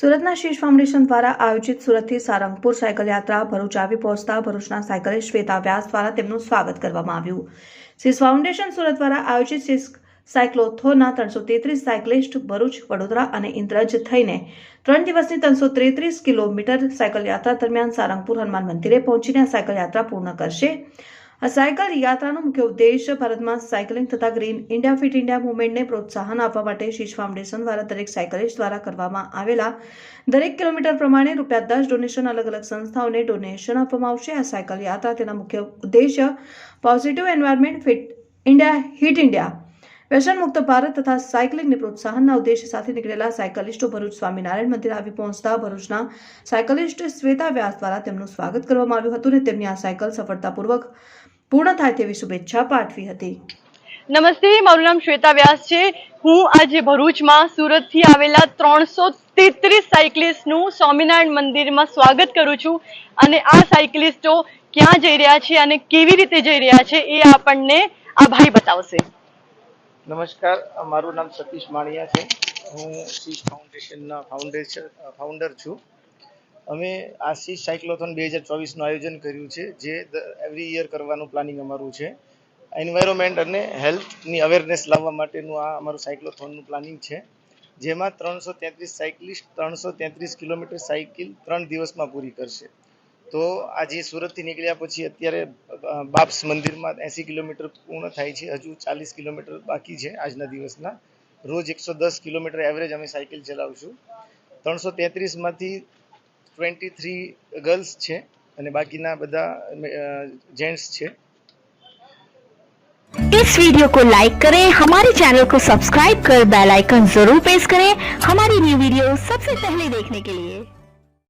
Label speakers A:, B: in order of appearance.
A: સુરતના શીશ ફાઉન્ડેશન દ્વારા આયોજિત સુરતથી સારંગપુર સાયકલ યાત્રા ભરૂચ આવી પહોંચતા ભરૂચના સાયકલિસ્ટ શ્વેતા વ્યાસ દ્વારા તેમનું સ્વાગત કરવામાં આવ્યું. શીશ ફાઉન્ડેશન સુરત દ્વારા આયોજિત શીશ સાયક્લોથોનના ત્રણસો તેત્રીસ સાયકલિસ્ટ ભરૂચ, વડોદરા અને ઇન્દ્રજ થઈને ત્રણ દિવસની ત્રણસો તેત્રીસ કિલોમીટર સાયકલ યાત્રા દરમિયાન સારંગપુર હનુમાન મંદિરે પહોંચીને સાયકલ યાત્રા પૂર્ણ કરશે. આ સાયકલ યાત્રાનો મુખ્ય ઉદ્દેશ ભારતમાં સાયકલિંગ તથા ગ્રીન ઇન્ડિયા, ફિટ ઇન્ડિયા મુવમેન્ટને પ્રોત્સાહન આપવા માટે શીશ ફાઉન્ડેશન દ્વારા દરેક સાયકલિસ્ટ દ્વારા કરવામાં આવેલા દરેક કિલોમીટર પ્રમાણે રૂપિયા દસ ડોનેશન અલગ અલગ સંસ્થાઓને ડોનેશન આપવામાં આવશે. આ સાયકલ યાત્રા તેના મુખ્ય ઉદ્દેશ્ય positive environment fit India hit India વ્યસનમુક્ત Bharat તથા સાયકલિંગને પ્રોત્સાહનના ઉદ્દેશ્ય સાથે નીકળેલા સાયકલિસ્ટો ભરૂચ સ્વામિનારાયણ મંદિર આવી પહોંચતા ભરૂચના સાયકલિસ્ટ શ્વેતા વ્યાસ દ્વારા તેમનું સ્વાગત કરવામાં આવ્યું હતું અને તેમની આ સાયકલ સફળતાપૂર્વક પૂર્ણ થાય તેવી શુભેચ્છા પાઠવી હતી.
B: નમસ્તે મારું નામ શ્વેતા વ્યાસ છે. હું આજે ભરૂચમાં સુરતથી આવેલા ત્રણસો તેત્રીસ સાયકલિસ્ટનું સ્વામિનારાયણ મંદિરમાં સ્વાગત કરું છું અને આ સાયકલિસ્ટો ક્યાં જઈ રહ્યા છે અને કેવી રીતે જઈ રહ્યા છે એ આપણને આ ભાઈ બતાવશે.
C: નમસ્કાર મારું નામ સતીશ માણિયા છે. હું સીસ ફાઉન્ડેશનના ફાઉન્ડેશન ફાઉન્ડર છું. અમે આ શીશ સાયક્લોથોન બે હજાર ચોવીસનું આયોજન કર્યું છે, જે એવરી યર કરવાનું પ્લાનિંગ અમારું છે. એન્વાયરમેન્ટ અને હેલ્થની અવેરનેસ લાવવા માટેનું આ અમારું સાયક્લોથોનનું પ્લાનિંગ છે, જેમાં ત્રણસો તેત્રીસ સાયકલિસ્ટ, ત્રણસો તેત્રીસ કિલોમીટર સાયકલ ત્રણ દિવસમાં પૂરી કરશે. તો આજે સુરતથી નીકળ્યા પછી અત્યારે બાપ્સ મંદિરમાં એંસી કિલોમીટર પૂર્ણ થાય છે, હજુ ચાલીસ કિલોમીટર બાકી છે આજના દિવસના. રોજ એકસો દસ કિલોમીટર એવરેજ અમે સાયકલ ચલાવશું. ત્રણસો તેત્રીસમાંથી ટ્વેન્ટી થ્રી ગર્લ્સ છે અને બાકીના બધા જેન્ટ્સ છે
D: इस वीडियो को लाइक करें हमारे चैनल को सब्सक्राइब कर बेल आइकन जरूर प्रेस करें हमारी न्यू वीडियो सबसे पहले देखने के लिए